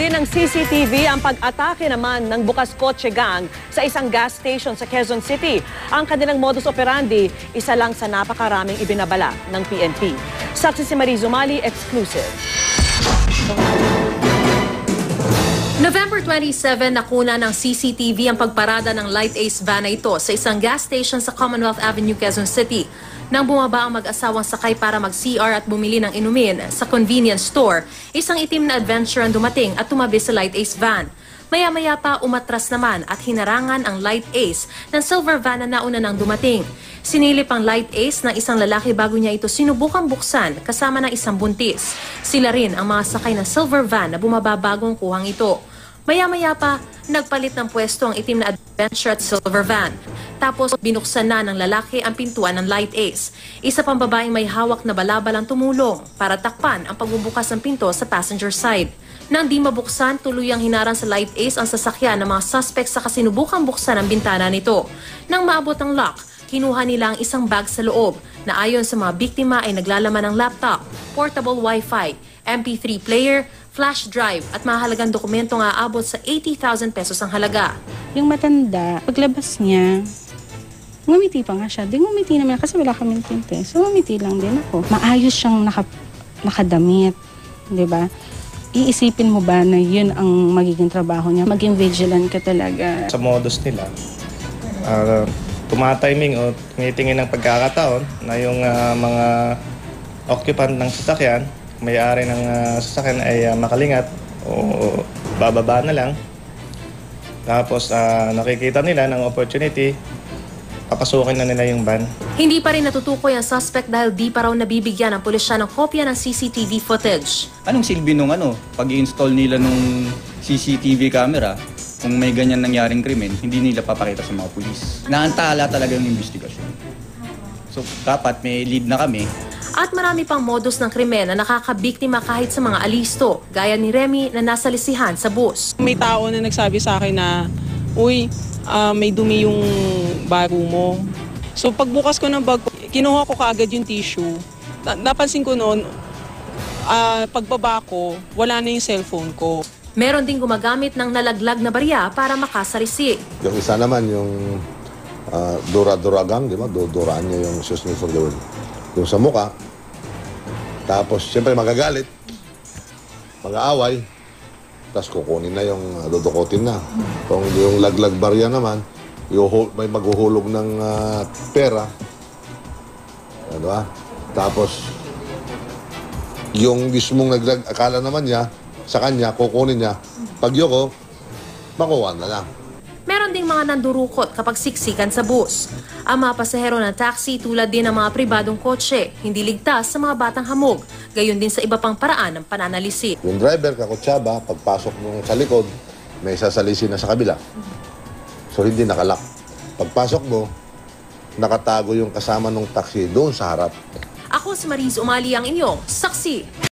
din ng CCTV ang pag-atake naman ng bukas kotse gang sa isang gas station sa Quezon City. Ang kanilang modus operandi, isa lang sa napakaraming ibinabala ng PNP. Saksi si Marie Zumali, exclusive. November 27, nakuna ng CCTV ang pagparada ng Light Ace van na ito sa isang gas station sa Commonwealth Avenue, Quezon City. Nang bumaba ang mag-asawang sakay para mag-CR at bumili ng inumin sa convenience store, isang itim na adventure ang dumating at tumabi sa Light Ace van. Maya-maya pa umatras naman at hinarangan ang Light Ace ng silver van na nauna nang dumating. Sinilip ang Light Ace ng isang lalaki bago niya ito sinubukang buksan kasama ng isang buntis. Sila rin ang mga sakay ng silver van na bumaba bagong kuhang ito. Maya-maya pa, nagpalit ng pwesto ang itim na adventure at silver van. Tapos binuksan na ng lalaki ang pintuan ng Light Ace. Isa pang babaeng may hawak na balabalang tumulong para takpan ang pagbubukas ng pinto sa passenger side. Nang di mabuksan, tuluyang hinarang sa Light Ace ang sasakyan ng mga suspects sa kasinubukang buksan ang bintana nito. Nang maabot ang lock, kinuha nila ang isang bag sa loob na ayon sa mga biktima ay naglalaman ng laptop, portable wifi, MP3 player, flash drive at mahalagang dokumento nga aabot sa 80,000 pesos ang halaga. Yung matanda, paglabas niya, ngumiti pa nga siya. Di ngumiti naman kasi wala kaming tinte. So ngumiti lang din ako. Maayos siyang naka, nakadamit. Di ba? Iisipin mo ba na yun ang magiging trabaho niya? Maging vigilant ka talaga. sa modus nila. Uh, tumatiming o tumitingin ng pagkakataon na yung ah, mga occupant ng sasakyan, may-ari ng ah, sasakyan ay ah, makalingat o bababa na lang. Tapos ah, nakikita nila ng opportunity, papasukin na nila yung van. Hindi pa rin natutukoy ang suspect dahil di pa raw nabibigyan ng pulisya ng kopya ng CCTV footage. Anong silbi nung ano, pag install nila nung CCTV camera, kung may ganyan nangyaring krimen, hindi nila papakita sa mga pulis. Naantala talaga yung investigasyon. So, dapat may lead na kami. At marami pang modus ng krimen na nakakabiktima kahit sa mga alisto, gaya ni Remy na nasa lisihan sa bus. May tao na nagsabi sa akin na, Uy, ah, may dumi yung baro mo. So pagbukas ko ng bag, kinuha ko kaagad yung tissue. Na- napansin ko noon, ah, pagbaba ko, wala na yung cellphone ko. Meron ding gumagamit ng nalaglag na barya para makasarisi. Yung isa naman, yung uh, dura-duragang, di ba? Duduraan niya yung sus for the world. Yung sa muka. Tapos, siyempre magagalit. Mag-aaway. Tapos kukunin na yung uh, dudukotin na. Kung yung laglag barya naman, yung, may maghuhulog ng ah, pera. Ano ba? Tapos, yung mismong naglag, akala naman niya, sa kanya, kukunin niya. Pag yoko, makuha na lang. Meron ding mga nandurukot kapag siksikan sa bus. Ang mga pasahero ng taxi tulad din ng mga pribadong kotse, hindi ligtas sa mga batang hamog, gayon din sa iba pang paraan ng pananalisi. Yung driver, kakutsaba, pagpasok nung sa likod, may sasalisi na sa kabila. So, hindi nakalak. Pagpasok mo, nakatago yung kasama ng taxi doon sa harap. Ako si Mariz Umali ang inyong saksi.